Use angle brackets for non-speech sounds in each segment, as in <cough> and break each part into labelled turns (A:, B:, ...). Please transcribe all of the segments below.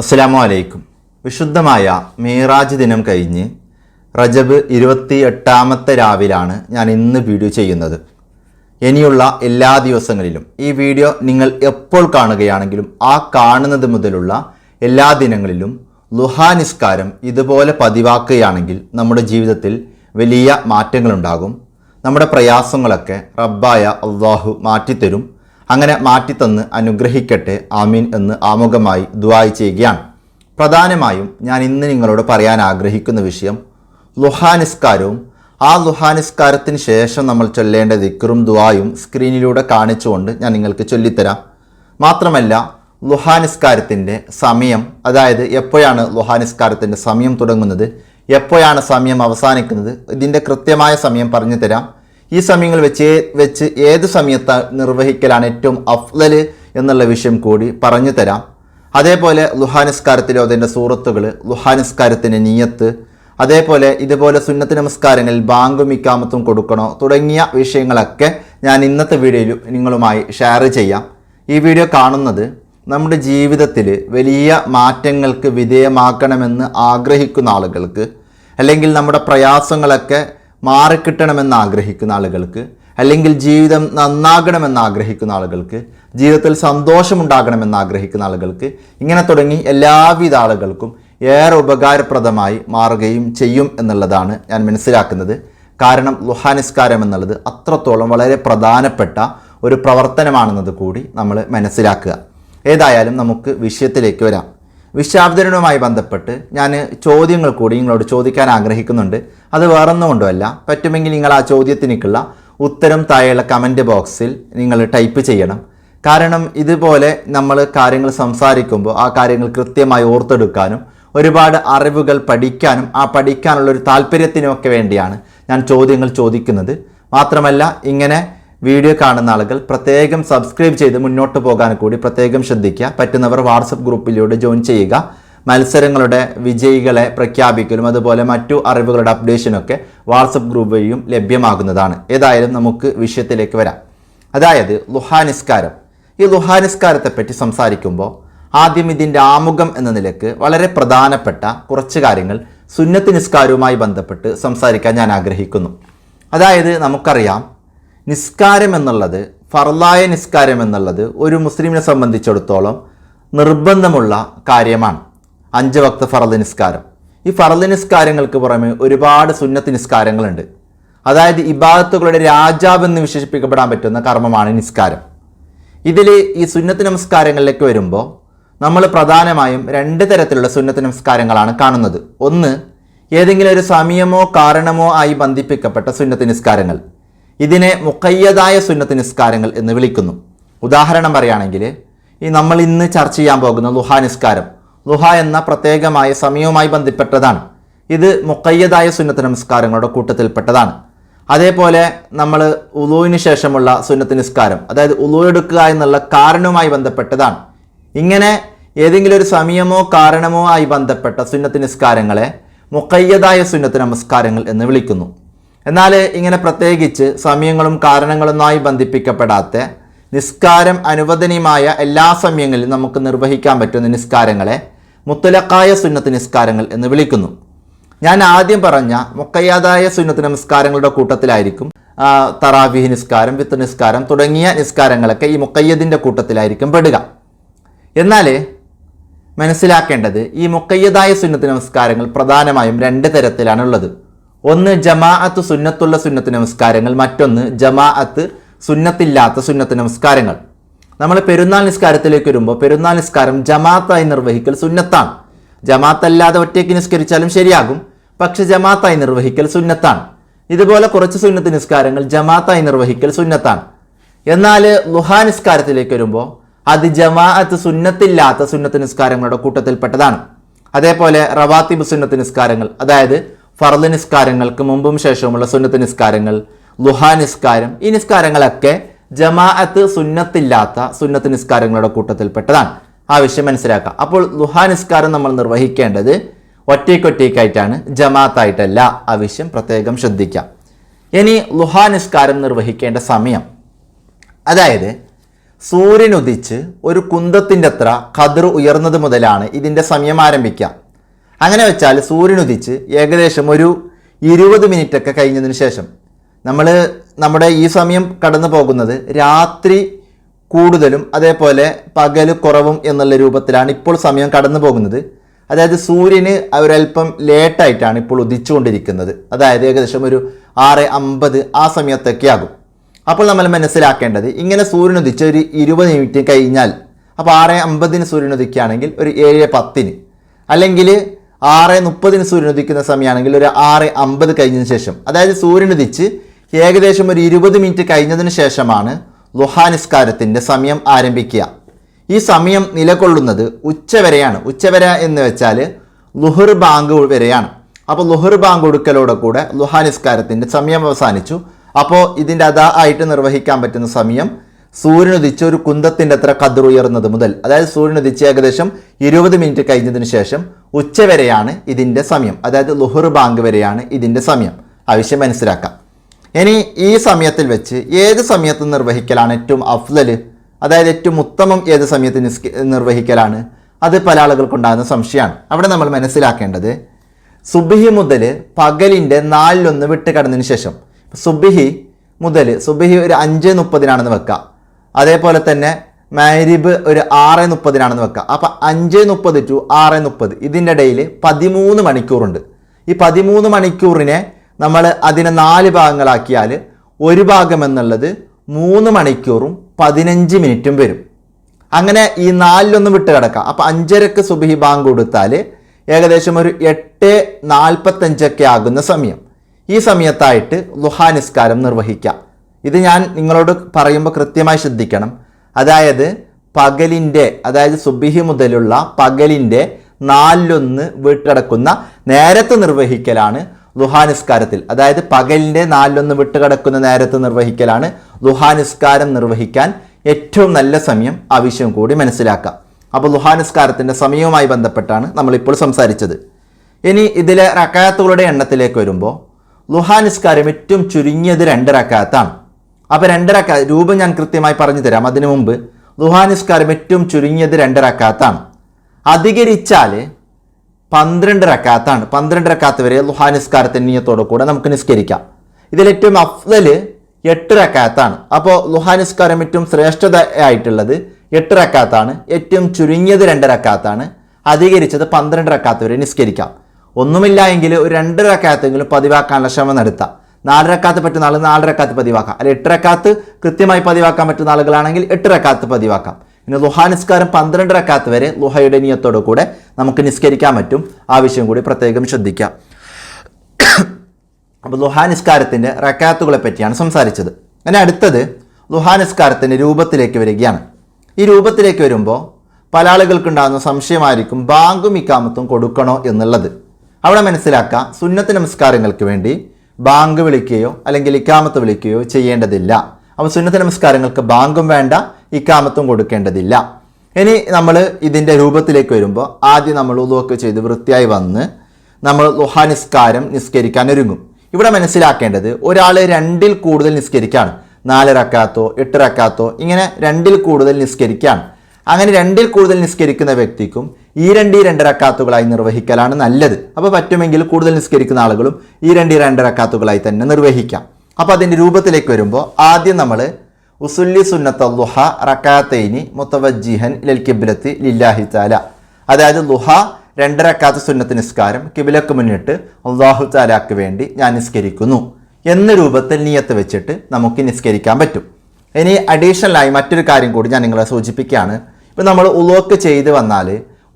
A: അസ്സലാമു അലൈക്കും വിശുദ്ധമായ മീറാജ് ദിനം കഴിഞ്ഞ് റജബ് ഇരുപത്തി എട്ടാമത്തെ രാവിലാണ് ഞാൻ ഇന്ന് വീഡിയോ ചെയ്യുന്നത്. ഇനിയുള്ള എല്ലാ ദിവസങ്ങളിലും ഈ വീഡിയോ നിങ്ങൾ എപ്പോൾ കാണുകയാണെങ്കിലും ആ കാണുന്നത് മുതലുള്ള എല്ലാ ദിനങ്ങളിലും ലുഹാ നിസ്കാരം ഇതുപോലെ പതിവാക്കുകയാണെങ്കിൽ നമ്മുടെ ജീവിതത്തിൽ വലിയ മാറ്റങ്ങളുണ്ടാകും. നമ്മുടെ പ്രയാസങ്ങളൊക്കെ റബ്ബായ അള്ളാഹു മാറ്റിത്തരും. അങ്ങനെ മാറ്റിത്തന്ന് അനുഗ്രഹിക്കട്ടെ ആമീൻ എന്ന് ആമുഖമായി ദുവായി ചെയ്യുകയാണ്. പ്രധാനമായും ഞാൻ ഇന്ന് നിങ്ങളോട് പറയാൻ ആഗ്രഹിക്കുന്ന വിഷയം ലുഹാനിസ്കാരവും ആ ലുഹാനിസ്കാരത്തിന് ശേഷം നമ്മൾ ചൊല്ലേണ്ട ദിക്കറും ദുആയും സ്ക്രീനിലൂടെ കാണിച്ചുകൊണ്ട് ഞാൻ നിങ്ങൾക്ക് ചൊല്ലിത്തരാം. മാത്രമല്ല ലുഹാനിസ്കാരത്തിന്റെ സമയം അതായത് എപ്പോഴാണ് ലുഹാനിസ്കാരത്തിന്റെ സമയം തുടങ്ങുന്നത് എപ്പോഴാണ് സമയം അവസാനിക്കുന്നത് ഇതിന്റെ കൃത്യമായ സമയം പറഞ്ഞു തരാം ഈ സമയങ്ങൾ വെച്ച് വെച്ച് ഏത് സമയത്ത് നിർവഹിക്കലാണ് ഏറ്റവും അഫ്ലൽ എന്നുള്ള വിഷയം കൂടി പറഞ്ഞു തരാം. അതേപോലെ ലുഹാനിസ്കാരത്തിലെ അതിന്റെ സൂറത്തുകൾ ലുഹാനിസ്കാരത്തിന്റെ നീയത്ത് അതേപോലെ ഇതുപോലെ സുന്നത്ത് നമസ്കാരങ്ങളിൽ ബാങ്കും ഇക്കാമത്തും കൊടുക്കണോ തുടങ്ങിയ വിഷയങ്ങളൊക്കെ ഞാൻ ഇന്നത്തെ വീഡിയോയിൽ നിങ്ങളുമായി ഷെയർ ചെയ്യാം. ഈ വീഡിയോ കാണുന്നത് നമ്മുടെ ജീവിതത്തിൽ വലിയ മാറ്റങ്ങൾക്ക് വിധേയമാക്കണമെന്ന് ആഗ്രഹിക്കുന്ന ആളുകൾക്ക് അല്ലെങ്കിൽ നമ്മുടെ പ്രയാസങ്ങളൊക്കെ മാറിക്കിട്ടണമെന്ന് ആഗ്രഹിക്കുന്ന ആളുകൾക്ക് അല്ലെങ്കിൽ ജീവിതം നന്നാകണമെന്ന് ആഗ്രഹിക്കുന്ന ആളുകൾക്ക് ജീവിതത്തിൽ സന്തോഷമുണ്ടാകണമെന്ന് ആഗ്രഹിക്കുന്ന ആളുകൾക്ക് ഇങ്ങനെ തുടങ്ങി എല്ലാവിധ ആളുകൾക്കും ഏറെ ഉപകാരപ്രദമായി മാറുകയും ചെയ്യും എന്നുള്ളതാണ് ഞാൻ മനസ്സിലാക്കുന്നത്. കാരണം ലുഹാനിസ്കാരം എന്നുള്ളത് അത്രത്തോളം വളരെ പ്രധാനപ്പെട്ട ഒരു പ്രവർത്തനമാണെന്നത് കൂടി നമ്മൾ മനസ്സിലാക്കുക. ഏതായാലും നമുക്ക് വിഷയത്തിലേക്ക് വരാം. വിശ്വാബ്ദനവുമായി ബന്ധപ്പെട്ട് ഞാൻ ചോദ്യങ്ങൾ കൂടി നിങ്ങളോട് ചോദിക്കാൻ ആഗ്രഹിക്കുന്നുണ്ട്. അത് വേറൊന്നും കൊണ്ടുമല്ല പറ്റുമെങ്കിൽ നിങ്ങൾ ആ ചോദ്യത്തിനേക്കുള്ള ഉത്തരം താഴെയുള്ള കമന്റ് ബോക്സിൽ നിങ്ങൾ ടൈപ്പ് ചെയ്യണം. കാരണം ഇതുപോലെ നമ്മൾ കാര്യങ്ങൾ സംസാരിക്കുമ്പോൾ ആ കാര്യങ്ങൾ കൃത്യമായി ഓർത്തെടുക്കാനും ഒരുപാട് അറിവുകൾ പഠിക്കാനും ആ പഠിക്കാനുള്ള ഒരു താല്പര്യത്തിനുമൊക്കെ വേണ്ടിയാണ് ഞാൻ ചോദ്യങ്ങൾ ചോദിക്കുന്നത്. മാത്രമല്ല ഇങ്ങനെ വീഡിയോ കാണുന്ന ആളുകൾ പ്രത്യേകം സബ്സ്ക്രൈബ് ചെയ്ത് മുന്നോട്ട് പോകാൻ കൂടി പ്രത്യേകം ശ്രദ്ധിക്കുക. പറ്റുന്നവർ വാട്സപ്പ് ഗ്രൂപ്പിലൂടെ ജോയിൻ ചെയ്യുക. മത്സരങ്ങളുടെ വിജയികളെ പ്രഖ്യാപിക്കലും അതുപോലെ മറ്റു അറിവുകളുടെ അപ്ഡേഷനൊക്കെ വാട്സപ്പ് ഗ്രൂപ്പ് വഴിയും ലഭ്യമാകുന്നതാണ്. ഏതായാലും നമുക്ക് വിഷയത്തിലേക്ക് വരാം. അതായത് ലുഹാനിസ്കാരം ഈ ലുഹാനിസ്കാരത്തെ പറ്റി സംസാരിക്കുമ്പോൾ ആദ്യം ഇതിന്റെ ആമുഖം എന്ന നിലയ്ക്ക് വളരെ പ്രധാനപ്പെട്ട കുറച്ച് കാര്യങ്ങൾ സുന്നത്ത് നിസ്കാരവുമായി ബന്ധപ്പെട്ട് സംസാരിക്കാൻ ഞാൻ ആഗ്രഹിക്കുന്നു. അതായത് നമുക്കറിയാം നിസ്കാരം എന്നുള്ളത് ഫർലായ നിസ്കാരം എന്നുള്ളത് ഒരു മുസ്ലിമിനെ സംബന്ധിച്ചിടത്തോളം നിർബന്ധമുള്ള കാര്യമാണ്. അഞ്ച് വക്ത ഫറദ് നിസ്കാരം. ഈ ഫറദ് നിസ്കാരങ്ങൾക്ക് പുറമെ ഒരുപാട് സുന്നത്ത് നിസ്കാരങ്ങളുണ്ട്. അതായത് ഇബാദത്തുകളുടെ രാജാവ് എന്ന് വിശേഷിപ്പിക്കപ്പെടാൻ പറ്റുന്ന കർമ്മമാണ് നിസ്കാരം. ഇതിൽ ഈ സുന്നത്ത് നമസ്കാരങ്ങളിലേക്ക് വരുമ്പോൾ നമ്മൾ പ്രധാനമായും രണ്ട് തരത്തിലുള്ള സുന്നത്ത് നമസ്കാരങ്ങളാണ് കാണുന്നത്. ഒന്ന് ഏതെങ്കിലും ഒരു സമയമോ കാരണമോ ആയി ബന്ധിപ്പിക്കപ്പെട്ട സുന്നത്ത് നിസ്കാരങ്ങൾ. ഇതിനെ മുക്കയ്യതായ സുന്നത്ത് നിസ്കാരങ്ങൾ എന്ന് വിളിക്കുന്നു. ഉദാഹരണം പറയുകയാണെങ്കിൽ ഈ നമ്മൾ ഇന്ന് ചർച്ച ചെയ്യാൻ പോകുന്ന ലുഹാ നിസ്കാരം. ലുഹ എന്ന പ്രത്യേകമായ സമയവുമായി ബന്ധപ്പെട്ടതാണ്. ഇത് മുക്കയ്യതായ സുന്നത്ത് നമസ്കാരങ്ങളുടെ കൂട്ടത്തിൽപ്പെട്ടതാണ്. അതേപോലെ നമ്മൾ ഉലുവിന് ശേഷമുള്ള സുന്നത്ത് നിസ്കാരം അതായത് ഉലു എടുക്കുക എന്നുള്ള കാരണവുമായി ബന്ധപ്പെട്ടതാണ്. ഇങ്ങനെ ഏതെങ്കിലും ഒരു സമയമോ കാരണമോ ആയി ബന്ധപ്പെട്ട സുന്നത്ത് നിസ്കാരങ്ങളെ മുക്കയ്യതായ സുന്നത്ത് നമസ്കാരങ്ങൾ എന്ന് വിളിക്കുന്നു. എന്നാൽ ഇങ്ങനെ പ്രത്യേകിച്ച് സമയങ്ങളും കാരണങ്ങളുമായി ബന്ധിപ്പിക്കപ്പെടാത്ത നിസ്കാരം അനുവദനീയമായ എല്ലാ സമയങ്ങളിലും നമുക്ക് നിർവഹിക്കാൻ പറ്റുന്ന നിസ്കാരങ്ങളെ മുത്തലക്കായ സുന്നത്ത് നിസ്കാരങ്ങൾ എന്ന് വിളിക്കുന്നു. ഞാൻ ആദ്യം പറഞ്ഞ മുക്കയ്യാതായ സുന്നത്ത് നമസ്കാരങ്ങളുടെ കൂട്ടത്തിലായിരിക്കും തറാവിഹ് നിസ്കാരം വിത്ത് നിസ്കാരം തുടങ്ങിയ നിസ്കാരങ്ങളൊക്കെ ഈ മുക്കയ്യദിന്റെ കൂട്ടത്തിലായിരിക്കും പെടുക. എന്നാൽ മനസ്സിലാക്കേണ്ടത് ഈ മുക്കയ്യതായ സുന്നത്ത് നമസ്കാരങ്ങൾ പ്രധാനമായും രണ്ട് തരത്തിലാണുള്ളത്. ഒന്ന് ജമാഅത്ത് സുന്നത്തുള്ള സുന്നത്ത് നമസ്കാരങ്ങൾ മറ്റൊന്ന് ജമാഅത്ത് സുന്നത്തില്ലാത്ത സുന്നത്ത് നമസ്കാരങ്ങൾ. നമ്മൾ പെരുന്നാൾ നിസ്കാരത്തിലേക്ക് വരുമ്പോൾ പെരുന്നാൾ നിസ്കാരം ജമാഅത്തായി നിർവഹിക്കൽ സുന്നത്താണ്. ജമാഅത്തല്ലാതെ ഒറ്റയ്ക്ക് നിസ്കരിച്ചാലും ശരിയാകും പക്ഷെ ജമാഅത്തായി നിർവഹിക്കൽ സുന്നത്താണ്. ഇതുപോലെ കുറച്ച് സുന്നത്ത് നിസ്കാരങ്ങൾ ജമാഅത്തായി നിർവഹിക്കൽ സുന്നത്താണ്. എന്നാൽ ലുഹാ നിസ്കാരത്തിലേക്ക് വരുമ്പോൾ അത് ജമാഅത്ത് സുന്നത്തില്ലാത്ത സുന്നത്ത് നിസ്കാരങ്ങളുടെ കൂട്ടത്തിൽപ്പെട്ടതാണ്. അതേപോലെ റവാത്തിബ് സുന്നത്ത് നിസ്കാരങ്ങൾ അതായത് ഫർദ് നിസ്കാരങ്ങൾക്ക് മുമ്പും ശേഷവുമുള്ള സുന്നത്ത് നിസ്കാരങ്ങൾ ലുഹാ നിസ്കാരം ഈ നിസ്കാരങ്ങളൊക്കെ ജമാഅത്ത് സുന്നത്തില്ലാത്ത സുന്നത്ത് നിസ്കാരങ്ങളുടെ കൂട്ടത്തിൽപ്പെട്ടതാണ്. ആ വിഷയം മനസ്സിലാക്കാം. അപ്പോൾ ലുഹാ നിസ്കാരം നമ്മൾ നിർവഹിക്കേണ്ടത് ഒറ്റയ്ക്കൊറ്റയ്ക്കായിട്ടാണ് ജമാഅത്തായിട്ടല്ല. ആ വിഷയം പ്രത്യേകം ശ്രദ്ധിക്കാം. ഇനി ലുഹാ നിസ്കാരം നിർവഹിക്കേണ്ട സമയം. അതായത് സൂര്യനുദിച്ച് ഒരു കുന്തത്തിന്റെ അത്ര കതിർ ഉയർന്നത് മുതലാണ് ഇതിന്റെ സമയം ആരംഭിക്കുക. അങ്ങനെ വെച്ചാൽ സൂര്യൻ ഉദിച്ച് ഏകദേശം ഒരു ഇരുപത് മിനിറ്റ് ഒക്കെ കഴിഞ്ഞതിന് ശേഷം നമ്മൾ നമ്മുടെ ഈ സമയം കടന്നു പോകുന്നത് രാത്രി കൂടുതലും അതേപോലെ പകൽ കുറവും എന്നുള്ള രൂപത്തിലാണ് ഇപ്പോൾ സമയം കടന്നു പോകുന്നത്. അതായത് സൂര്യന് ഒരല്പം ലേറ്റായിട്ടാണ് ഇപ്പോൾ ഉദിച്ചുകൊണ്ടിരിക്കുന്നത്. അതായത് ഏകദേശം ഒരു ആറ് അമ്പത് ആ സമയത്തൊക്കെ ആകും. അപ്പോൾ നമ്മൾ മനസ്സിലാക്കേണ്ടത് ഇങ്ങനെ സൂര്യൻ ഉദിച്ച് ഒരു ഇരുപത് മിനിറ്റ് കഴിഞ്ഞാൽ അപ്പോൾ ആറ് അമ്പതിന് സൂര്യൻ ഉദിക്കുകയാണെങ്കിൽ ഒരു ഏഴ് പത്തിന്. അല്ലെങ്കിൽ ആറ് മുപ്പതിന് സൂര്യൻ ഉദിക്കുന്ന സമയമാണെങ്കിൽ ഒരു ആറ് അമ്പത് കഴിഞ്ഞതിന് ശേഷം അതായത് സൂര്യൻ ഉദിച്ച് ഏകദേശം ഒരു ഇരുപത് മിനിറ്റ് കഴിഞ്ഞതിന് ശേഷമാണ് ലുഹാനിസ്കാരത്തിന്റെ സമയം ആരംഭിക്കുക. ഈ സമയം നിലകൊള്ളുന്നത് ഉച്ചവരെയാണ്. ഉച്ചവര എന്ന് വെച്ചാൽ ലുഹർ ബാങ്ക് വരെയാണ്. അപ്പോൾ ലുഹർ ബാങ്ക് കൊടുക്കലോടെ കൂടെ ലുഹാനിസ്കാരത്തിന്റെ സമയം അവസാനിച്ചു. അപ്പോൾ ഇതിന്റെ അതാ ആയിട്ട് നിർവഹിക്കാൻ പറ്റുന്ന സമയം സൂര്യൻ ഉദിച്ച് ഒരു കുന്തത്തിന്റെ അത്ര കതിർ ഉയർന്നത് മുതൽ അതായത് സൂര്യൻ ഉദിച്ച് ഏകദേശം ഇരുപത് മിനിറ്റ് കഴിഞ്ഞതിന് ശേഷം ഉച്ചവരെയാണ് ഇതിന്റെ സമയം. അതായത് ലുഹുർ ബാങ്ക് വരെയാണ് ഇതിന്റെ സമയം. ആവശ്യം മനസ്സിലാക്കാം. ഇനി ഈ സമയത്തിൽ വെച്ച് ഏത് സമയത്ത് നിർവഹിക്കലാണ് ഏറ്റവും അഫ്ലൽ അതായത് ഏറ്റവും ഉത്തമം ഏത് സമയത്ത് നിർവഹിക്കലാണ്? അത് പല ആളുകൾക്കുണ്ടാകുന്ന സംശയമാണ്. അവിടെ നമ്മൾ മനസ്സിലാക്കേണ്ടത് സുബിഹി മുതൽ പകലിന്റെ നാലിലൊന്ന് വിട്ട് കടന്നതിന് ശേഷം. സുബിഹി മുതൽ സുബിഹി ഒരു അഞ്ച് മുപ്പതിനാണെന്ന് വെക്കുക അതേപോലെ തന്നെ മാരിബ് ഒരു ആറ് മുപ്പതിനാണെന്ന് വെക്കുക അപ്പം അഞ്ച് മുപ്പത് ടു ആറ് മുപ്പത്. ഇതിന്റെ ഇടയിൽ പതിമൂന്ന് മണിക്കൂറുണ്ട്. ഈ പതിമൂന്ന് മണിക്കൂറിനെ നമ്മൾ അതിനെ നാല് ഭാഗങ്ങളാക്കിയാൽ ഒരു ഭാഗം എന്നുള്ളത് മൂന്ന് മണിക്കൂറും പതിനഞ്ച് മിനിറ്റും വരും. അങ്ങനെ ഈ നാലിലൊന്നും വിട്ട് കിടക്കാം. അപ്പം അഞ്ചരക്ക് സുബിഹി ബാങ്ക് കൊടുത്താൽ ഏകദേശം ഒരു എട്ട് നാൽപ്പത്തഞ്ചൊക്കെ ആകുന്ന സമയം. ഈ സമയത്തായിട്ട് ലുഹാ നിസ്കാരം നിർവഹിക്കാം. ഇത് ഞാൻ നിങ്ങളോട് പറയുമ്പോൾ കൃത്യമായി ശ്രദ്ധിക്കണം. അതായത് പകലിന്റെ അതായത് സുബിഹി മുതലുള്ള പകലിന്റെ നാലിലൊന്ന് വിട്ടടക്കുന്ന നേരത്തെ നിർവഹിക്കലാണ് ദുഹാനിസ്കാരത്തിൽ അതായത് പകലിന്റെ നാലിലൊന്ന് വിട്ടുകിടക്കുന്ന നേരത്തെ നിർവഹിക്കലാണ് ദുഹാനിസ്കാരം നിർവഹിക്കാൻ ഏറ്റവും നല്ല സമയം ആവശ്യം കൂടി മനസ്സിലാക്കാം. അപ്പോൾ ദുഹാനിസ്കാരത്തിന്റെ സമയവുമായി ബന്ധപ്പെട്ടാണ് നമ്മളിപ്പോൾ സംസാരിച്ചത്. ഇനി ഇതിലെ റക്കാത്തുകളുടെ എണ്ണത്തിലേക്ക് വരുമ്പോൾ ലുഹാനിസ്കാരം ഏറ്റവും ചുരുങ്ങിയത് രണ്ട് റക്കാത്താണ്. അപ്പോൾ രണ്ടരക്ക രൂപം ഞാൻ കൃത്യമായി പറഞ്ഞു തരാം. അതിനു മുമ്പ് ദുഹാനിസ്കാരം ഏറ്റവും ചുരുങ്ങിയത് രണ്ടരക്കാത്താണ്. അധികരിച്ചാൽ പന്ത്രണ്ട് റക്കാത്താണ് പന്ത്രണ്ട് റക്കാത്ത് വരെ ലുഹാനിസ്കാരത്തിന്റെ നീയത്തോടു കൂടെ നമുക്ക് നിസ്കരിക്കാം. ഇതിലേറ്റവും അഫ്ദൽ എട്ട് റക്കാത്താണ് അപ്പോൾ ലുഹാനിസ്കാരം ഏറ്റവും ശ്രേഷ്ഠത ആയിട്ടുള്ളത് എട്ട് റക്കാത്താണ് ഏറ്റവും ചുരുങ്ങിയത് രണ്ട് റക്കാത്താണ് അധികരിച്ചത് പന്ത്രണ്ട് റക്കാത്ത് വരെ നിസ്കരിക്കാം. ഒന്നുമില്ല എങ്കിൽ ഒരു രണ്ട് റക്കാത്തെങ്കിലും പതിവാക്കാനുള്ള ശ്രമം നടത്താം. നാല് റക്കാത്ത് പറ്റുന്ന ആൾ നാലരക്കാത്ത് പതിവാക്കാം. അല്ലെ എട്ടരക്കാത്ത് കൃത്യമായി പതിവാക്കാൻ പറ്റുന്ന ആളുകളാണെങ്കിൽ എട്ടരക്കാത്ത് പതിവാക്കാം. പിന്നെ ലുഹാ നിസ്കാരം പന്ത്രണ്ടരക്കാത്ത് വരെ ലുഹയുടെ നിയത്തോടു കൂടെ നമുക്ക് നിസ്കരിക്കാൻ പറ്റും. ആ വിഷയം കൂടി പ്രത്യേകം ശ്രദ്ധിക്കാം. <coughs> അപ്പോൾ ലുഹാ നിസ്കാരത്തിന്റെ റക്കാത്തുകളെ പറ്റിയാണ് സംസാരിച്ചത്. അങ്ങനെ അടുത്തത് ലുഹാ നിസ്കാരത്തിന്റെ രൂപത്തിലേക്ക് വരികയാണ്. ഈ രൂപത്തിലേക്ക് വരുമ്പോൾ പല ആളുകൾക്കുണ്ടാകുന്ന സംശയമായിരിക്കും ബാങ്കും ഇക്കാമത്തും കൊടുക്കണോ എന്നുള്ളത്. അവിടെ മനസ്സിലാക്കുക സുന്നത്ത് നമസ്കാരങ്ങൾക്ക് വേണ്ടി ബാങ്ക് വിളിക്കുകയോ അല്ലെങ്കിൽ ഇക്കാമത്ത് വിളിക്കുകയോ ചെയ്യേണ്ടതില്ല. അപ്പോൾ സുന്നത്ത് നമസ്കാരങ്ങൾക്ക് ബാങ്കും വേണ്ട ഇക്കാമത്തും കൊടുക്കേണ്ടതില്ല. ഇനി നമ്മൾ ഇതിന്റെ രൂപത്തിലേക്ക് വരുമ്പോൾ ആദ്യം നമ്മൾ ഉദുവൊക്കെ ചെയ്ത് വൃത്തിയായി വന്ന് നമ്മൾ ലുഹാ നിസ്കാരം നിസ്കരിക്കാൻ ഒരുങ്ങും. ഇവിടെ മനസ്സിലാക്കേണ്ടത് ഒരാൾ രണ്ടിൽ കൂടുതൽ നിസ്കരിക്കുകയാണ് നാല് റക്കാത്തോ എട്ട് ഇങ്ങനെ രണ്ടിൽ കൂടുതൽ നിസ്കരിക്കുകയാണ് അങ്ങനെ രണ്ടിൽ കൂടുതൽ നിസ്കരിക്കുന്ന വ്യക്തിക്കും ഈ രണ്ട് രണ്ടരക്കാത്തുകളായി നിർവഹിക്കലാണ് നല്ലത്. അപ്പോൾ പറ്റുമെങ്കിൽ കൂടുതൽ നിസ്കരിക്കുന്ന ആളുകളും ഈ രണ്ട് രണ്ടരക്കാത്തുകളായി തന്നെ നിർവഹിക്കാം. അപ്പോൾ അതിന്റെ രൂപത്തിലേക്ക് വരുമ്പോൾ ആദ്യം നമ്മൾ ഉസുല്ലി സുന്നത്ത ലുഹ റക്കാത്തൈനി മുത്തവജിഹൻ ലൽ കിബിലത്തി ലില്ലാഹി താല അതായത് ലുഹ രണ്ടരക്കാത്ത സുന്നത്ത് നിസ്കാരം കിബിലക്ക് മുന്നിട്ട് അള്ളാഹു താലാക്ക് വേണ്ടി ഞാൻ നിസ്കരിക്കുന്നു എന്ന രൂപത്തിൽ നിയത്ത് വെച്ചിട്ട് നമുക്ക് നിസ്കരിക്കാൻ പറ്റും. ഇനി അഡീഷണലായി മറ്റൊരു കാര്യം കൂടി ഞാൻ നിങ്ങളെ സൂചിപ്പിക്കുകയാണ്. ഇപ്പം നമ്മൾ ഉലോക്ക് ചെയ്ത് വന്നാൽ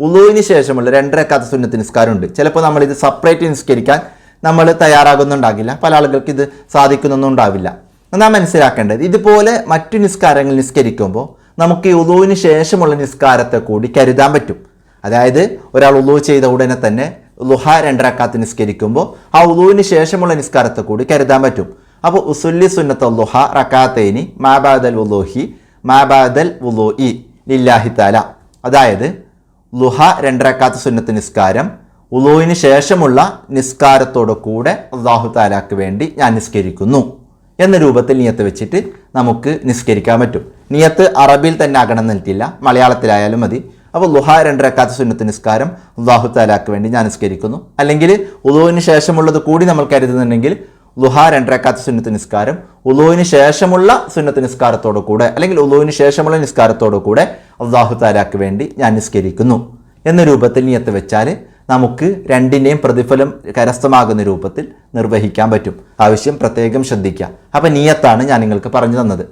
A: ഉളുവിന് ശേഷമുള്ള രണ്ടരക്കാത്ത സുന്നത്ത് നിസ്കാരമുണ്ട്. ചിലപ്പോൾ നമ്മൾ ഇത് സെപ്പറേറ്റ് നിസ്കരിക്കാൻ നമ്മൾ തയ്യാറാകുന്നുണ്ടാകില്ല. പല ആളുകൾക്ക് ഇത് സാധിക്കുന്നൊന്നും ഉണ്ടാവില്ല. എന്നാൽ മനസ്സിലാക്കേണ്ടത് ഇതുപോലെ മറ്റു നിസ്കാരങ്ങൾ നിസ്കരിക്കുമ്പോൾ നമുക്ക് ഈ ഉളുവിന് ശേഷമുള്ള നിസ്കാരത്തെ കൂടി കരുതാൻ പറ്റും. അതായത് ഒരാൾ ഉളുവ് ചെയ്ത ഉടനെ തന്നെ ലുഹ രണ്ടരക്കാത്ത് നിസ്കരിക്കുമ്പോൾ ആ ഉളുവിന് ശേഷമുള്ള നിസ്കാരത്തെ കൂടി കരുതാൻ പറ്റും. അപ്പോൾ ഉസുല്ലി സുന്നത്ത് ലുഹ റക്കാത്തേനി മാബാദൽ ഉലോഹി മാബാദൽ ഉലോഇ ലില്ലാഹി താല അതായത് ലുഹ രണ്ടരക്കാത്ത സുന്നത്ത് നിസ്കാരം ഉലുവിന് ശേഷമുള്ള നിസ്കാരത്തോടു കൂടെ അള്ളാഹു താലാക്ക് വേണ്ടി ഞാൻ നിസ്കരിക്കുന്നു എന്ന രൂപത്തിൽ നിയത്ത് വെച്ചിട്ട് നമുക്ക് നിസ്കരിക്കാൻ പറ്റും. നിയത്ത് അറബിയിൽ തന്നെ ആകണം എന്നിട്ടില്ല മലയാളത്തിലായാലും മതി. അപ്പോൾ ലുഹ രണ്ടരക്കാത്ത സുന്നത്ത് നിസ്കാരം അള്ളാഹു താലാക്ക് വേണ്ടി ഞാൻ നിസ്കരിക്കുന്നു. അല്ലെങ്കിൽ ഉദുവിന് ശേഷമുള്ളത് കൂടി നമ്മൾ കരുതുന്നുണ്ടെങ്കിൽ ലുഹ രണ്ടരക്കാത്ത സുന്നത്ത് നിസ്കാരം ഉലുവിന് ശേഷമുള്ള സുന്നത്ത് നിസ്കാരത്തോടു കൂടെ അല്ലെങ്കിൽ ഉലുവിന് ശേഷമുള്ള നിസ്കാരത്തോടു കൂടെ അള്ളാഹു താലാക്ക് വേണ്ടി ഞാൻ നിസ്കരിക്കുന്നു. എന്ന രൂപത്തിൽ നിയത്ത് വെച്ചാൽ നമുക്ക് രണ്ടിന്റെയും പ്രതിഫലം കരസ്ഥമാകുന്ന രൂപത്തിൽ നിർവഹിക്കാൻ പറ്റും. ആവശ്യം പ്രത്യേകം ശ്രദ്ധിക്കുക. അപ്പം നിയത്താണ് ഞാൻ നിങ്ങൾക്ക് പറഞ്ഞു തന്നത്.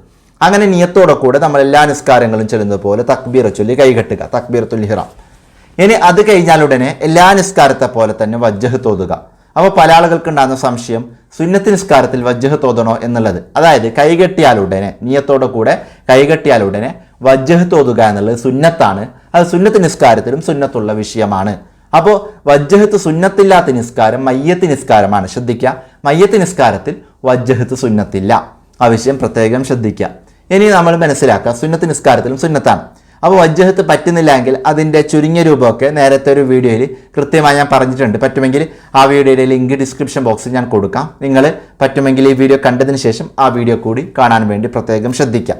A: അങ്ങനെ നിയത്തോടെ കൂടെ നമ്മൾ എല്ലാ നിസ്കാരങ്ങളും ചെല്ലുന്നത് പോലെ തക്ബീർ ചൊല്ലി കൈകെട്ടുക തക്ബീർ തുല്ലിഹിറ ഇനി അത് കഴിഞ്ഞാലുടനെ എല്ലാ നിസ്കാരത്തെ പോലെ തന്നെ വജ്ജഹ് തോതുക. അപ്പോൾ പല ആളുകൾക്ക് ഉണ്ടാകുന്ന സംശയം സുന്നത്ത് നിസ്കാരത്തിൽ വജ്ജഹ് തോതണോ എന്നുള്ളത്. അതായത് കൈകെട്ടിയാലുടനെ നിയത്തോടെ കൂടെ കൈകെട്ടിയാലുടനെ വജ്ജഹ് തോതുക എന്നുള്ളത് സുന്നത്താണ്. അത് സുന്നത്ത് നിസ്കാരത്തിലും സുന്നത്തുള്ള വിഷയമാണ്. അപ്പോൾ വജ്ജഹത്ത് സുന്നത്തില്ലാത്ത നിസ്കാരം മയ്യത്ത് നിസ്കാരമാണ്. ശ്രദ്ധിക്കുക മയ്യത്ത് നിസ്കാരത്തിൽ വജ്ജഹത്ത് സുന്നത്തില്ല. ആ വിഷയം പ്രത്യേകം ശ്രദ്ധിക്കുക ഇനി നമ്മൾ മനസ്സിലാക്കുക സുന്നത്ത് നിസ്കാരത്തിലും സുന്നത്താണ്. അപ്പോൾ വജ്ജഹത്ത് പറ്റുന്നില്ല എങ്കിൽ അതിന്റെ ചുരുങ്ങിയ രൂപമൊക്കെ നേരത്തെ ഒരു വീഡിയോയിൽ കൃത്യമായി ഞാൻ പറഞ്ഞിട്ടുണ്ട്. പറ്റുമെങ്കിൽ ആ വീഡിയോയുടെ ലിങ്ക് ഡിസ്ക്രിപ്ഷൻ ബോക്സിൽ ഞാൻ കൊടുക്കാം. നിങ്ങൾ പറ്റുമെങ്കിൽ ഈ വീഡിയോ കണ്ടതിന് ശേഷം ആ വീഡിയോ കൂടി കാണാൻ വേണ്ടി പ്രത്യേകം ശ്രദ്ധിക്കാം.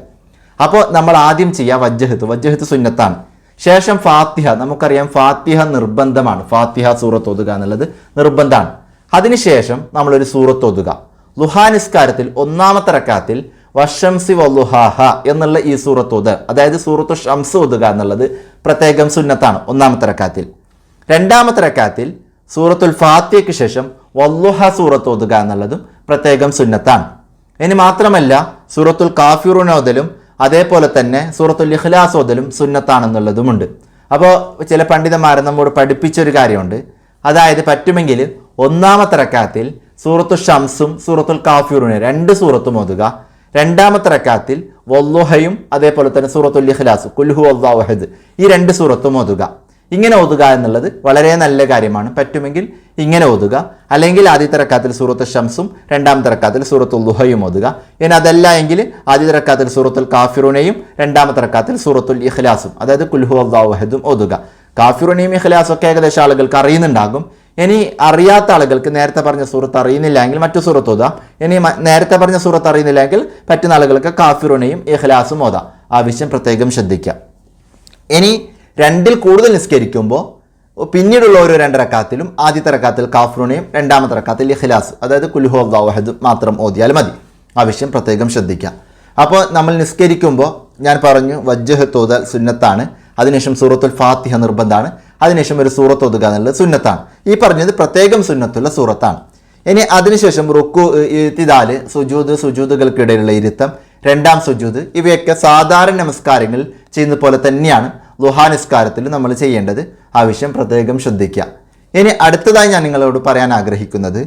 A: അപ്പോൾ നമ്മൾ ആദ്യം ചെയ്യുക വജ്ജഹത്ത്. വജ്ജഹത്ത് സുന്നത്താണ്. ശേഷം ഫാത്തിഹ. നമുക്കറിയാം ഫാത്തിഹ നിർബന്ധമാണ്. ഫാത്തിഹ സൂറത്ത് ഒതുക എന്നുള്ളത് നിർബന്ധമാണ്. അതിനുശേഷം നമ്മളൊരു സൂറത്ത് ഒതുക ലുഹാനിസ്കാരത്തിൽ ഒന്നാമത്തെ റക്കാത്തിൽ വഷംസി വല്ലുഹാഹ എന്നുള്ള ഈ സൂറത്ത് അതായത് സൂറത്ത് ഷംസ് ഓതുക എന്നുള്ളത് പ്രത്യേകം സുന്നത്താണ് ഒന്നാമത്തെ റക്കാത്തിൽ. രണ്ടാമത്തെ റക്കാത്തിൽ സൂറത്തുൽ ഫാത്തിയയ്ക്ക് ശേഷം വല്ലുഹ സൂറത്ത് ഓതുക എന്നുള്ളതും പ്രത്യേകം സുന്നത്താണ്. ഇനി മാത്രമല്ല സൂറത്തുൽ കാഫിറുനോദലും ഓതലും അതേപോലെ തന്നെ സൂറത്തുൽ ഇഖ്ലാസ് ഓതലും സുന്നത്താണെന്നുള്ളതുമുണ്ട്. അപ്പോൾ ചില പണ്ഡിതന്മാരെ നമ്മോട് പഠിപ്പിച്ചൊരു കാര്യമുണ്ട്. അതായത് പറ്റുമെങ്കിൽ ഒന്നാമത്തെ റക്കാത്തിൽ സൂറത്തു ഷംസും സൂറത്തുൽ കാഫിറുനെ രണ്ട് സൂറത്തും ഓതുക. രണ്ടാമത്തെ റക്കാത്തിൽ വല്ലുഹയും അതേപോലെ തന്നെ സൂറത്തുൽ ഇഖ്ലാസ് കുൽഹു അള്ളാഹദ് ഈ രണ്ട് സൂറത്തും ഒതുക ഇങ്ങനെ ഒതുക എന്നുള്ളത് വളരെ നല്ല കാര്യമാണ്. പറ്റുമെങ്കിൽ ഇങ്ങനെ ഒതുക അല്ലെങ്കിൽ ആദ്യത്തെ റക്കാത്തിൽ സൂറത്ത് ഷംസും രണ്ടാമത്തെ റക്കാത്തിൽ സൂറത്തുൽ ലുഹയും ഒതുക ഇനി അതല്ല എങ്കിൽ ആദ്യത്തെ റക്കാത്തിൽ സൂറത്തുൽ കാഫിറുനെയും രണ്ടാമത്തെ റക്കാത്തിൽ സൂറത്തുൽ ഇഖ്ലാസും അതായത് കുൽഹു അള്ളാഹുഹദും ഒതുക കാഫിറുനെയും ഇഖ്ലാസും ഒക്കെ ഏകദേശം ആളുകൾക്ക് അറിയുന്നുണ്ടാകും. ഇനി അറിയാത്ത ആളുകൾക്ക് നേരത്തെ പറഞ്ഞ സൂറത്ത് അറിയുന്നില്ലെങ്കിൽ മറ്റു സൂറത്ത് ഓതാം. ഇനി നേരത്തെ പറഞ്ഞ സൂറത്ത് അറിയുന്നില്ലെങ്കിൽ പറ്റുന്ന ആളുകൾക്ക് കാഫിറുനെയും ഇഹ്ലാസും ഓതാം. ആവശ്യം പ്രത്യേകം ശ്രദ്ധിക്കാം ഇനി രണ്ടിൽ കൂടുതൽ നിസ്കരിക്കുമ്പോൾ പിന്നീടുള്ള ഓരോ രണ്ടരക്കാത്തിലും ആദ്യത്തെ റക്കാത്തിൽ കാഫ്രൂണയും രണ്ടാമത്തെ റക്കാത്തിൽ ഇഖ്ലാസ് അതായത് കുൽഹു അള്ളാഹദ് മാത്രം ഓതിയാൽ മതി. ആ വിഷയം പ്രത്യേകം ശ്രദ്ധിക്കാം അപ്പോൾ നമ്മൾ നിസ്കരിക്കുമ്പോൾ ഞാൻ പറഞ്ഞു വജ്ജഹ് തോതൽ സുന്നത്താണ്. അതിനുശേഷം സൂറത്തുൽ ഫാത്തിഹ നിർബന്ധമാണ്. അതിനുശേഷം ഒരു സൂറത്ത് ഒതുക എന്നുള്ളത് സുന്നത്താണ്. ഈ പറഞ്ഞത് പ്രത്യേകം സുന്നത്തുള്ള സൂറത്താണ്. ഇനി അതിനുശേഷം റുക്കു തിദാൽ സുജൂദ് സുജൂദുകൾക്കിടയിലുള്ള ഇരുത്തം രണ്ടാം സുജൂദ് ഇവയൊക്കെ സാധാരണ നമസ്കാരങ്ങൾ ചെയ്യുന്ന പോലെ തന്നെയാണ് ദുഹാനിസ്കാരത്തിൽ നമ്മൾ ചെയ്യേണ്ടത്. ആവശ്യം പ്രത്യേകം ശ്രദ്ധിക്കുക. ഇനി അടുത്തതായി ഞാൻ നിങ്ങളോട് പറയാൻ ആഗ്രഹിക്കുന്നത്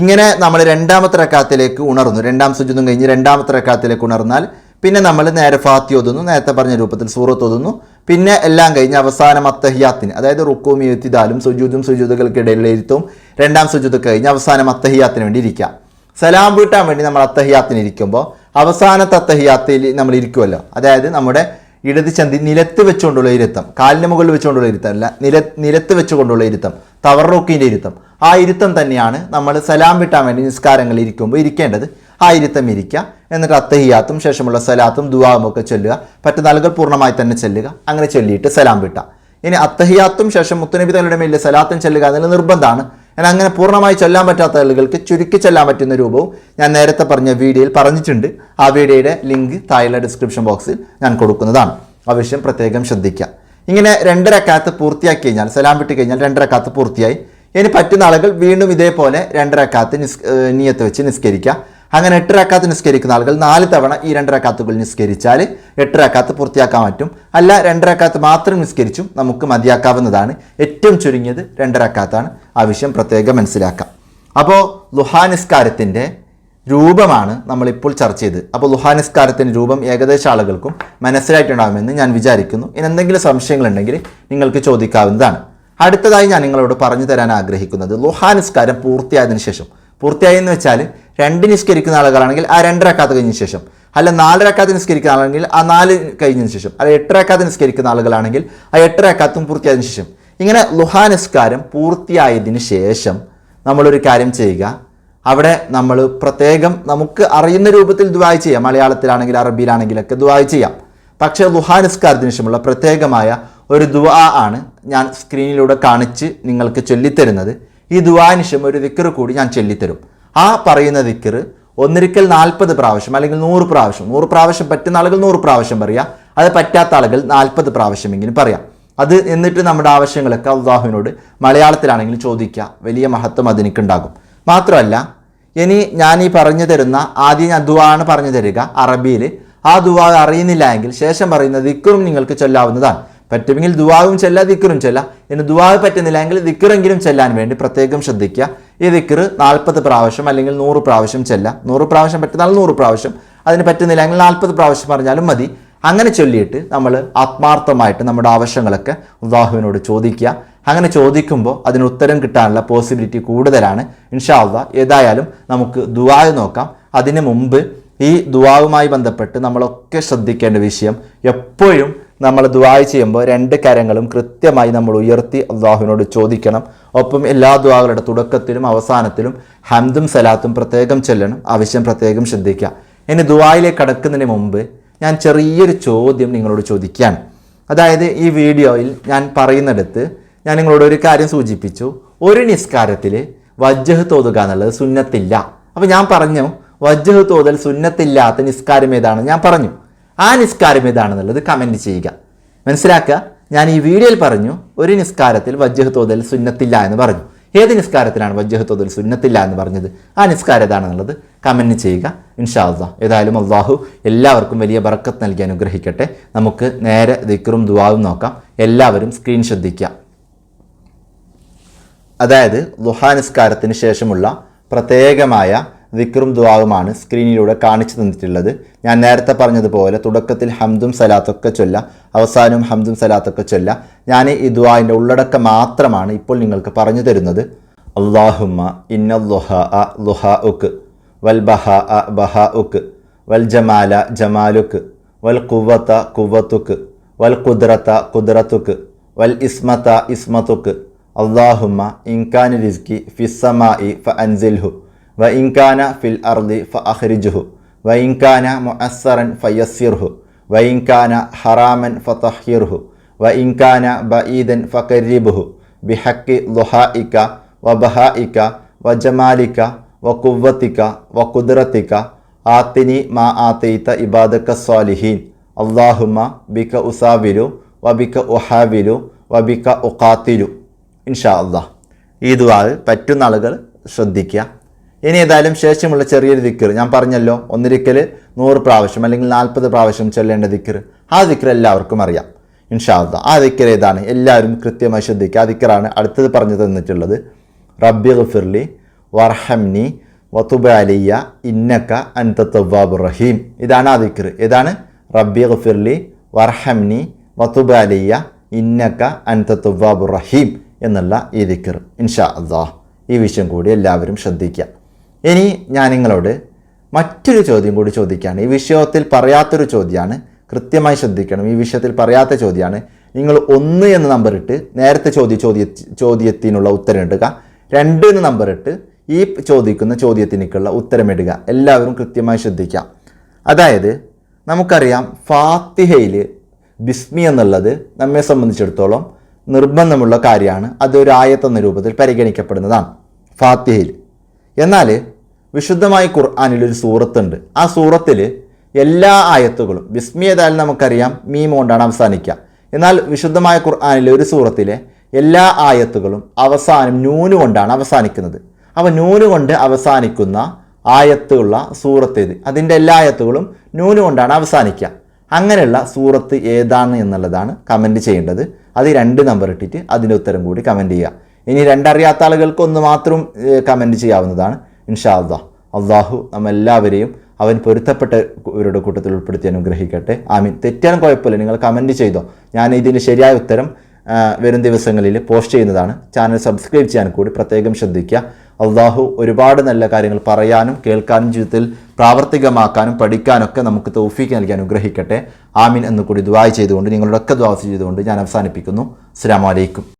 A: ഇങ്ങനെ നമ്മൾ രണ്ടാമത്തെ റക്കാത്തിലേക്ക് ഉണർന്നു രണ്ടാം സുജൂദും കഴിഞ്ഞ് രണ്ടാമത്തെ റക്കാത്തിലേക്ക് ഉണർന്നാൽ പിന്നെ നമ്മൾ നേരെ ഫാത്തി ഒതുന്നു നേരത്തെ പറഞ്ഞ രൂപത്തിൽ സൂറത്ത് ഓതുന്നു പിന്നെ എല്ലാം കഴിഞ്ഞ് അവസാനം അത്തഹിയാത്തിന് അതായത് റുക്കും എഴുത്തിദാലും സുജൂദും സുജൂദുകൾക്കിടയിലുള്ള എഴുത്തും രണ്ടാം സുജൂദ് കഴിഞ്ഞ് അവസാനം അത്തഹിയാത്തിന് വേണ്ടി ഇരിക്കുക. സലാം വീട്ടാൻ വേണ്ടി നമ്മൾ അത്തഹിയാത്തിന് ഇരിക്കുമ്പോൾ അവസാനത്തെ അത്തഹിയാത്തിൽ നമ്മൾ ഇരിക്കുമല്ലോ. അതായത് നമ്മുടെ ഇടത് ചന്തി നിലത്ത് വെച്ചുകൊണ്ടുള്ള ഇരുത്തം കാലിന് മുകളിൽ വെച്ചുകൊണ്ടുള്ള ഇരുത്തം അല്ല നില നിലത്ത് വെച്ചുകൊണ്ടുള്ള ഇരുത്തം തവറൂക്കിന്റെ ഇരുത്തം. ആ ഇരുത്തം തന്നെയാണ് നമ്മൾ സലാം വിട്ടാൻ വേണ്ടി നിസ്കാരങ്ങളിൽ ഇരിക്കുമ്പോൾ ഇരിക്കേണ്ടത്. ആ ഇരുത്തം ഇരിക്കുക എന്നിട്ട് അത്തഹിയാത്തും ശേഷമുള്ള സലാത്തും ദുവാവും ഒക്കെ ചൊല്ലുക. പറ്റ നാളുകൾ പൂർണമായി തന്നെ ചെല്ലുക. അങ്ങനെ ചൊല്ലിയിട്ട് സലാം വിട്ട. ഇനി അത്തഹിയാത്തും ശേഷം മുത്തുനബി തങ്ങളുടെ മേലിൽ സലാത്തും ചെല്ലുക എന്നുള്ള നിർബന്ധമാണ്. ഞാൻ അങ്ങനെ പൂർണമായി ചൊല്ലാൻ പറ്റാത്ത ആളുകൾക്ക് ചുരുക്കി ചെല്ലാൻ പറ്റുന്ന രൂപവും ഞാൻ നേരത്തെ പറഞ്ഞ വീഡിയോയിൽ പറഞ്ഞിട്ടുണ്ട്. ആ വീഡിയോയുടെ ലിങ്ക് താഴെ ഡിസ്ക്രിപ്ഷൻ ബോക്സിൽ ഞാൻ കൊടുക്കുന്നതാണ്. ആവശ്യം പ്രത്യേകം ശ്രദ്ധിക്കുക. ഇങ്ങനെ രണ്ടരക്കാത്ത് പൂർത്തിയാക്കി കഴിഞ്ഞാൽ സലാം വിട്ട് കഴിഞ്ഞാൽ രണ്ടരക്കാത്ത് പൂർത്തിയായി. ഇനി പറ്റുന്ന ആളുകൾ വീണ്ടും ഇതേപോലെ രണ്ടരക്കാത്ത് നിസ് നിയത്ത് വെച്ച് നിസ്കരിക്കുക. അങ്ങനെ എട്ട് റക്കാത്ത് നിസ്കരിക്കുന്ന ആളുകൾ നാല് തവണ ഈ രണ്ട് റക്കാത്തുകൾ നിസ്കരിച്ചാൽ എട്ട് റക്കാത്ത് പൂർത്തിയാക്കാൻ പറ്റും. അല്ല രണ്ട് റക്കാത്ത് മാത്രം നിസ്കരിച്ചും നമുക്ക് മതിയാക്കാവുന്നതാണ്. ഏറ്റവും ചുരുങ്ങിയത് രണ്ട് റക്കാത്താണ് ആവശ്യം പ്രത്യേകം മനസ്സിലാക്കാം. അപ്പോൾ ലുഹാ നിസ്കാരത്തിന്റെ രൂപമാണ് നമ്മളിപ്പോൾ ചർച്ച ചെയ്ത് അപ്പോൾ ലുഹാ നിസ്കാരത്തിന്റെ രൂപം ഏകദേശം ആളുകൾക്കും മനസ്സിലായിട്ടുണ്ടാകുമെന്ന് ഞാൻ വിചാരിക്കുന്നു. ഇനി എന്തെങ്കിലും സംശയങ്ങളുണ്ടെങ്കിൽ നിങ്ങൾക്ക് ചോദിക്കാവുന്നതാണ്. അടുത്തതായി ഞാൻ നിങ്ങളോട് പറഞ്ഞു തരാൻ ആഗ്രഹിക്കുന്നത് ലുഹാ നിസ്കാരം പൂർത്തിയായതിനു ശേഷം. പൂർത്തിയായെന്ന് വെച്ചാൽ രണ്ട് നിസ്കരിക്കുന്ന ആളുകളാണെങ്കിൽ ആ രണ്ടരക്കാത്ത് കഴിഞ്ഞ ശേഷം. അല്ല നാലരക്കാത്ത് നിസ്കരിക്കുന്ന ആളാണെങ്കിൽ ആ നാല് കഴിഞ്ഞതിന് ശേഷം. അല്ല എട്ടരക്കാത്ത് നിസ്കരിക്കുന്ന ആളുകളാണെങ്കിൽ ആ എട്ടരക്കാത്തും പൂർത്തിയായതിനു ശേഷം. ഇങ്ങനെ ലുഹാ നിസ്കാരം പൂർത്തിയായതിനു ശേഷം നമ്മളൊരു കാര്യം ചെയ്യുക. അവിടെ നമ്മൾ പ്രത്യേകം നമുക്ക് അറിയുന്ന രൂപത്തിൽ ദുബായ് ചെയ്യാം. മലയാളത്തിലാണെങ്കിൽ അറബിയിലാണെങ്കിലൊക്കെ ദുബായ് ചെയ്യാം. പക്ഷേ ലുഹാ നിസ്കാരത്തിന് ശേഷമുള്ള പ്രത്യേകമായ ഒരു ദുആ ആണ് ഞാൻ സ്ക്രീനിലൂടെ കാണിച്ച് നിങ്ങൾക്ക് ചൊല്ലിത്തരുന്നത്. ഈ ദുആന് ശേഷം ഒരു ദിക്കറ് കൂടി ഞാൻ ചൊല്ലിത്തരും. ആ പറയുന്ന ദിക്കറ് ഒന്നിരിക്കൽ നാൽപ്പത് പ്രാവശ്യം അല്ലെങ്കിൽ നൂറ് പ്രാവശ്യം നൂറ് പ്രാവശ്യം പറ്റുന്ന ആളുകൾ നൂറ് പ്രാവശ്യം പറയാം അത് പറ്റാത്ത ആളുകൾ നാൽപ്പത് പ്രാവശ്യമെങ്കിലും പറയാം. അത് എന്നിട്ട് നമ്മുടെ ആവശ്യങ്ങളൊക്കെ അള്ളാഹുവിനോട് മലയാളത്തിലാണെങ്കിൽ ചോദിക്കുക വലിയ മഹത്വം അതിനിക്കുണ്ടാകും. മാത്രമല്ല ഇനി ഞാൻ ഈ പറഞ്ഞു തരുന്ന ആദ്യം ഞാൻ ദുവാണ് പറഞ്ഞു തരിക അറബിയിൽ. ആ ദുവാ അറിയുന്നില്ല എങ്കിൽ ശേഷം പറയുന്ന ദിക്കറും നിങ്ങൾക്ക് ചൊല്ലാവുന്നതാണ്. പറ്റുമെങ്കിൽ ദുവാവും ചെല്ല ദിക്കറും ചെല്ല. ഇനി ദുവാവ് പറ്റുന്നില്ല എങ്കിൽ ദിക്കറെങ്കിലും ചെല്ലാൻ വേണ്ടി പ്രത്യേകം ശ്രദ്ധിക്കുക. ഈ ദിക്കർ നാൽപ്പത് പ്രാവശ്യം അല്ലെങ്കിൽ നൂറ് പ്രാവശ്യം ചെല്ല. നൂറ് പ്രാവശ്യം പറ്റുന്നാൽ നൂറ് പ്രാവശ്യം. അതിന് പറ്റുന്നില്ല അല്ലെങ്കിൽ നാൽപ്പത് പ്രാവശ്യം പറഞ്ഞാലും മതി. അങ്ങനെ ചൊല്ലിയിട്ട് നമ്മൾ ആത്മാർത്ഥമായിട്ട് നമ്മുടെ ആവശ്യങ്ങളൊക്കെ അള്ളാഹുവിനോട് ചോദിക്കുക. അങ്ങനെ ചോദിക്കുമ്പോൾ അതിന് ഉത്തരം കിട്ടാനുള്ള പോസിബിലിറ്റി കൂടുതലാണ്. ഇൻഷാ അള്ളാ ഏതായാലും നമുക്ക് ദുവായ് നോക്കാം. അതിന് മുമ്പ് ഈ ദുവാവുമായി ബന്ധപ്പെട്ട് നമ്മളൊക്കെ ശ്രദ്ധിക്കേണ്ട വിഷയം എപ്പോഴും നമ്മൾ ദുവായ് ചെയ്യുമ്പോൾ രണ്ട് കരങ്ങളും കൃത്യമായി നമ്മൾ ഉയർത്തി അള്ളാഹുവിനോട് ചോദിക്കണം. ഒപ്പം എല്ലാ ദുവാകളുടെ തുടക്കത്തിലും അവസാനത്തിലും ഹംദും സലാത്തും പ്രത്യേകം ചെല്ലണം. ആവശ്യം പ്രത്യേകം ശ്രദ്ധിക്കുക. ഇനി ദ്വായിലേക്ക് കടക്കുന്നതിന് മുമ്പ് ഞാൻ ചെറിയൊരു ചോദ്യം നിങ്ങളോട് ചോദിക്കുകയാണ്. അതായത് ഈ വീഡിയോയിൽ ഞാൻ പറയുന്നിടത്ത് ഞാൻ നിങ്ങളോട് ഒരു കാര്യം സൂചിപ്പിച്ചു. ഒരു നിസ്കാരത്തിൽ വജ്ജഹ് തോതുക എന്നുള്ളത് സുന്നത്തില്ല. അപ്പോൾ ഞാൻ പറഞ്ഞു വജ്ജഹ് തോതൽ സുന്നത്തില്ലാത്ത നിസ്കാരം ഏതാണ്? ഞാൻ പറഞ്ഞു. ആ നിസ്കാരം ഏതാണെന്നുള്ളത് കമന്റ് ചെയ്യുക. മനസ്സിലാക്കുക? ഞാൻ ഈ വീഡിയോയിൽ പറഞ്ഞു ഒരു നിസ്കാരത്തിൽ വജ്ജഹ് തോതൽ സുന്നത്തില്ല എന്ന് പറഞ്ഞു. ഏത് നിസ്കാരത്തിലാണ് വജ്ജഹ് തോതൽ സുന്നത്തില്ല എന്ന് പറഞ്ഞത്? ആ നിസ്കാരം ഏതാണെന്നുള്ളത് കമന്റ് ചെയ്യുക. ഇൻഷാ അള്ളാഹ് ഏതായാലും അള്ളാഹു എല്ലാവർക്കും വലിയ ബറക്കത്ത് നൽകി അനുഗ്രഹിക്കട്ടെ. നമുക്ക് നേരെ ദിക്റും ദുവാവും നോക്കാം. എല്ലാവരും സ്ക്രീൻ ശ്രദ്ധിക്കുക. അതായത് ലുഹാ നിസ്കാരത്തിന് ശേഷമുള്ള പ്രത്യേകമായ ദിക്റും ദുവാവുമാണ് സ്ക്രീനിലൂടെ കാണിച്ചു തന്നിട്ടുള്ളത്. ഞാൻ നേരത്തെ പറഞ്ഞതുപോലെ തുടക്കത്തിൽ ഹംദും സലാത്തൊക്കെ ചൊല്ല അവസാനവും ഹംദും സലാത്തൊക്കെ ചൊല്ല. ഞാൻ ഈ ദുവാവിന്റെ ഉള്ളടക്കം മാത്രമാണ് ഇപ്പോൾ നിങ്ങൾക്ക് പറഞ്ഞു തരുന്നത്. അള്ളാഹുമ്മ ഇന്ന ലുഹ അ ലുഹ ഉക്ക് വൽ ബഹ അ ബഹ ഉക്ക് വൽ ജമാല ജമാലുക്ക് വൽ കുവത്ത കുവത്തുക്ക് വൽ കുദ്രത്ത കുദ്രത്തുക്ക് വൽ ഇസ്മത്ത ഇസ്മത്തുക്ക് അള്ളാഹുമ്മ ഇൻകാൻ റിസ്കി ഫിസ്സമായി ഫ അൻസിൽഹു. വ ഇൻകാന ഫിൽ അർദി ഫ അഹ്രിജുഹു വ ഇൻകാന മുഅസ്സറൻ ഫയസ്സിർഹു വ ഇൻകാന ഹറാമൻ ഫതഹിർഹു വ ഇൻകാന ബഈദൻ ഫകരിബുഹു ബിഹക്കി ലുഹായിക വ ബഹായിക വ ജമാലിക വ കുവ്വത്തിക വ കുദ്റത്തിക ആത്തിനി മാ ആത്തയിത്ത ഇബാദക്ക സ്വാലിഹീൻ അള്ളാഹുമ ബിക ഉസാവിലു വ ബിക ഉഹാവിലു വ ബിക ഉഖാത്തിലു ഇൻഷാ അള്ളാഹ് ഈ ദുആ പറ്റുന്ന ആളുകൾ ശ്രദ്ധിക്കുക. ഇനി ഏതായാലും ശേഷമുള്ള ചെറിയൊരു ദിക്കർ ഞാൻ പറഞ്ഞല്ലോ ഒന്നിരിക്കൽ നൂറ് പ്രാവശ്യം അല്ലെങ്കിൽ നാൽപ്പത് പ്രാവശ്യം ചൊല്ലേണ്ട ദിക്കർ ആ ദിക്കർ എല്ലാവർക്കും അറിയാം. ഇൻഷാദ ആ ദിക്കർ ഏതാണ്? എല്ലാവരും കൃത്യമായി ശ്രദ്ധിക്കുക. ആ ദിക്കറാണ് അടുത്തത് പറഞ്ഞു തന്നിട്ടുള്ളത്. റബ്ബി ഗഫിർലി വർഹംനി വത്തുബ അലിയ ഇന്നക്ക അൻത തവ്വാബ് റഹീം. ഇതാണ് ആ ദിക്കർ ഏതാണ്? റബ്ബി ഗഫിർലി വർഹംനി വത്തുബ അലിയ ഇന്നക്ക അൻത തവ്വാബ് റഹീം എന്നുള്ള ഈ ദിക്കർ ഇൻഷാ അള്ളാഹ് ഈ വിഷയം കൂടി എല്ലാവരും ശ്രദ്ധിക്കുക. ഇനി ഞാൻ നിങ്ങളോട് മറ്റൊരു ചോദ്യം കൂടി ചോദിക്കുകയാണ്. ഈ വിഷയത്തിൽ പറയാത്തൊരു ചോദ്യമാണ്. കൃത്യമായി ശ്രദ്ധിക്കണം. ഈ വിഷയത്തിൽ പറയാത്ത ചോദ്യമാണ്. നിങ്ങൾ ഒന്ന് എന്ന നമ്പർ ഇട്ട് നേരത്തെ ചോദ്യ ചോദ്യ ചോദ്യത്തിനുള്ള ഉത്തരം ഇടുക. രണ്ട് എന്ന നമ്പർ ഇട്ട് ഈ ചോദിക്കുന്ന ചോദ്യത്തിനേക്കുള്ള ഉത്തരമിടുക എല്ലാവരും കൃത്യമായി ശ്രദ്ധിക്കാം അതായത് നമുക്കറിയാം ഫാത്തിഹയിൽ ബിസ്മി എന്നുള്ളത് നമ്മെ സംബന്ധിച്ചിടത്തോളം നിർബന്ധമുള്ള കാര്യമാണ്. അതൊരു ആയത്തെന്ന രൂപത്തിൽ പരിഗണിക്കപ്പെടുന്നതാണ് ഫാത്തിഹയിൽ. എന്നാൽ വിശുദ്ധമായ ഖുർആാനിൽ ഒരു സൂറത്തുണ്ട്. ആ സൂറത്തിൽ എല്ലാ ആയത്തുകളും ബിസ്മി ഏതായാലും നമുക്കറിയാം മീം കൊണ്ടാണ് അവസാനിക്കുക. എന്നാൽ വിശുദ്ധമായ ഖുർആാനിലെ ഒരു സൂറത്തിലെ എല്ലാ ആയത്തുകളും അവസാനം നൂന് കൊണ്ടാണ് അവസാനിക്കുന്നത്. അപ്പോൾ നൂന് കൊണ്ട് അവസാനിക്കുന്ന ആയത്തുള്ള സൂറത്ത് ഏത്? അതിന്റെ എല്ലാ ആയത്തുകളും നൂന് കൊണ്ടാണ് അവസാനിക്കുക. അങ്ങനെയുള്ള സൂറത്ത് ഏതാണ് എന്നുള്ളതാണ് കമന്റ് ചെയ്യേണ്ടത്. അത് രണ്ട് നമ്പർ ഇട്ടിട്ട് അതിന്റെ ഉത്തരം കൂടി കമന്റ് ചെയ്യുക. ഇനി രണ്ടറിയാത്ത ആളുകൾക്ക് ഒന്ന് മാത്രം കമന്റ് ചെയ്യാവുന്നതാണ്. ഇൻഷാ അള്ളാഹ് അള്ളാഹു നമ്മെല്ലാവരെയും അവൻ പൊരുത്തപ്പെട്ടവരുടെ കൂട്ടത്തിൽ ഉൾപ്പെടുത്തി അനുഗ്രഹിക്കട്ടെ. ആമീൻ. തെറ്റാനും കുഴപ്പമില്ല. നിങ്ങൾ കമന്റ് ചെയ്തോ. ഞാൻ ഇതിന്റെ ശരിയായ ഉത്തരം വരും ദിവസങ്ങളിൽ പോസ്റ്റ് ചെയ്യുന്നതാണ്. ചാനൽ സബ്സ്ക്രൈബ് ചെയ്യാൻ കൂടി പ്രത്യേകം ശ്രദ്ധിക്കുക. അള്ളാഹു ഒരുപാട് നല്ല കാര്യങ്ങൾ പറയാനും കേൾക്കാനും ജീവിതത്തിൽ പ്രാവർത്തികമാക്കാനും പഠിക്കാനൊക്കെ നമുക്ക് തൗഫീക്ക് നൽകി അനുഗ്രഹിക്കട്ടെ. ആമീൻ എന്ന് കൂടി ദുബായ് ചെയ്തുകൊണ്ട് നിങ്ങളുടെ ഒക്കെ ദ്വാസ ചെയ്തുകൊണ്ട് ഞാൻ അവസാനിപ്പിക്കുന്നു. അസ്സാം വലൈക്കും